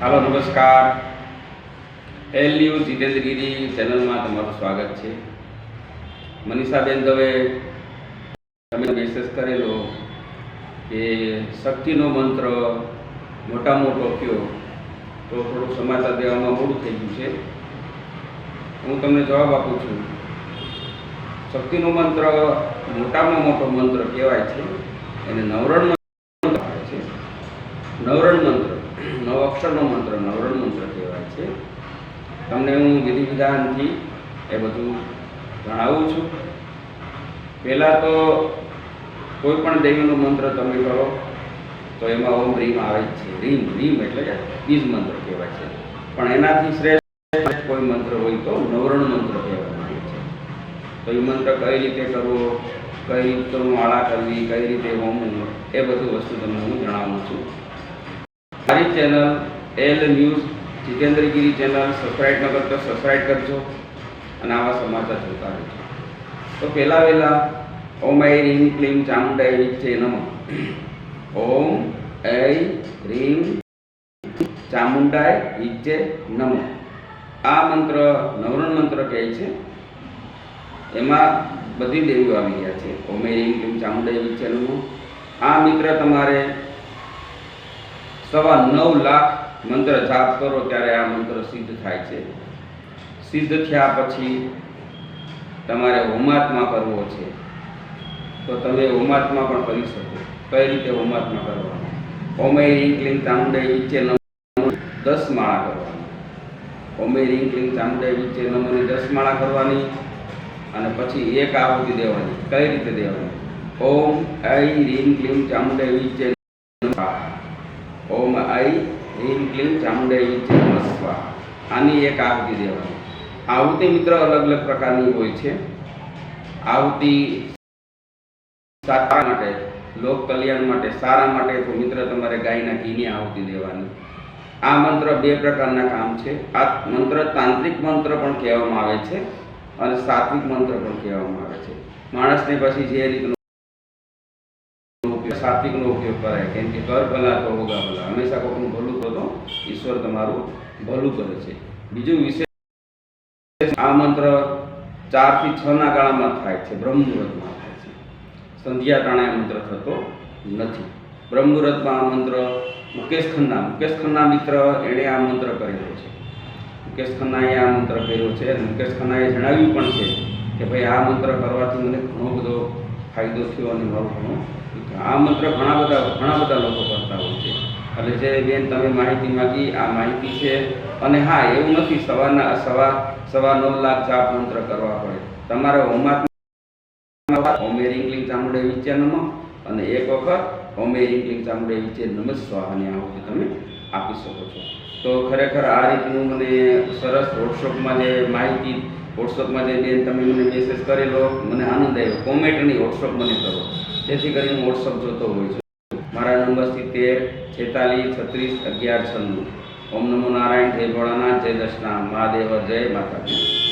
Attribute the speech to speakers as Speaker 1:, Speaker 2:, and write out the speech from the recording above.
Speaker 1: હાલો, નમસ્કાર. L news Jitendragiri ચેનલમાં તમારું સ્વાગત છે. મનીષાબેન દવે તમે મેસેજ કરેલો કે શક્તિનો મંત્ર મોટા મોટો કયો, તો થોડુંક સમાચાર દેવામાં મોડું થઈ ગયું છે. હું તમને જવાબ આપું છું. શક્તિનો મંત્ર મોટામાં મોટો મંત્ર કહેવાય છે. એને નવરણ મંત્ર કહેવાય છે નવરણ મંત્ર નવ મંત્ર, નવરણ મંત્ર કહેવાય છે. તમને હું વિધિ વિધાનથી એ બધું જણાવું છું. પહેલાં તો કોઈ પણ દેવીનો મંત્ર તમે કરો, તો એમાં ઓમ રીમ આવે છે. રીમ રીમ એટલે બીજ મંત્ર કહેવાય છે. પણ એનાથી શ્રેષ્ઠ કોઈ મંત્ર હોય તો નવરણ મંત્ર કહેવામાં આવે છે. તો એ મંત્ર કઈ રીતે કરવો, કઈ રીતે માળા કરવી, કઈ રીતે હોમવું એ બધું વસ્તુ તમને હું જણાવું છું. મારી channel L news Jitendragiri channel subscribe ન કરતો સબસ્ક્રાઈબ કરજો અને આવા સમાચાર જોતા રહેજો. તો પહેલાં વહેલા ઓમ ઐ રીમ ક્લીમ ચામુંડાઈ છે નમ ઓમ ઐ રીમ ચામુંડાઈ ઈચ્છે નમ. આ મંત્ર નવરણ મંત્ર કહે છે. એમાં બધી દેવીઓ આવી ગયા છે. ઓમ ઐ રીમ ક્લીમ ચામુંડાઈ વિચ્ચે નમો. આ મિત્ર, તમારે સવા નવ લાખ મંત્ર જાપ કરો ત્યારે આ મંત્ર સિદ્ધ થાય છે. સિદ્ધ થયા પછી તમારે હોમાત્મા કરવો છે. તો તમે હોમાત્મા પણ કરી શકો. કઈ રીતે હોમાત્મા કરવાનો? ઓમે રિંકલિંગ ક્લીંગ ચામુંડે વિચે દસ માળા કરવાની. ઓમે રિંકલિંગ ક્લીંગ ચામુંડે વિચે નમોની દસ માળા કરવાની અને પછી એક આહુતિ દેવાની. કઈ રીતે દેવાની? ઓમ ઐ રીમ ક્લીમ ચામુંડે નમઃ ઓમ આઈ રીમ ક્લીમ ચામુંડાઈ નમસ્વા આની એક આહુતિ દેવાની. આહુતિ મિત્ર અલગ અલગ પ્રકારની હોય છે. આહુતિ સારા માટે, લોક કલ્યાણ માટે, સારા માટે તો મિત્ર તમારે ગાયના ઘીની આહુતિ દેવાની. આ મંત્ર બે પ્રકારના કામ છે. આ મંત્ર તાંત્રિક મંત્ર પણ કહેવામાં આવે છે અને સાત્વિક મંત્ર પણ કહેવામાં આવે છે. માણસને પછી જે રીતનો સાત્વિકનો ઉપયોગ કરે કેમ કે કર ભલા, તો હોગા ભલા. હંમેશા કોઈનું ભલું કરો ઈશ્વર તમારું ભલું કરે છે. બીજું વિશેષ આ મંત્ર ચારથી છ ના ગાળામાં થાય છે. બ્રહ્મ મુહૂર્તમાં થાય છે. સંધ્યા ટાણે મંત્ર થતો નથી. બ્રહ્મ મુહૂર્તમાં આ મંત્ર મુકેશ ખન્ના મુકેશ ખન્ના મિત્ર એણે આ મંત્ર કરેલો છે. મુકેશ ખન્નાએ આ મંત્ર કર્યો છે અને મુકેશ ખન્નાએ જણાવ્યું પણ છે કે ભાઈ આ મંત્ર કરવાથી મને ઘણો બધો ફાયદો થયો અને મારું ઘણું આ મંત્ર ઘણા બધા ઘણા બધા લોકો કરતા હોય છે. એટલે જે બેન તમે માહિતી માગી, આ માહિતી છે. અને હા, એવું નથી, સવારના સવા સવા નવ લાખ જાપ મંત્ર કરવા પડે. તમારે હોમમાં ઓમે રિંકલિંગ ચામુંડે વિચે નમો. અને એક વખત ઓમે ચામડે ચામુંડે વિચે નમ સ્વાહાની આહુતિ તમે આપી શકો છો. તો ખરેખર આ રીતનું મને સરસ વોટ્સઅપમાં જે માહિતી વોટ્સઅપમાં જે બેન તમે મને મેસેજ કરેલો, મને આનંદ આવ્યો. નહીં વોટ્સઅપ મને કરો. જેથી કરીને વોટ્સઅપ જોતો હોય છું. મારા નંબર સિત્તેર, છેતાલીસ, છત્રીસ, અગિયાર, છન્નું. ઓમ નમો નારાયણ, જય ભોળાનાથ, જય દર્શના મહાદેવ, જય માતાજી.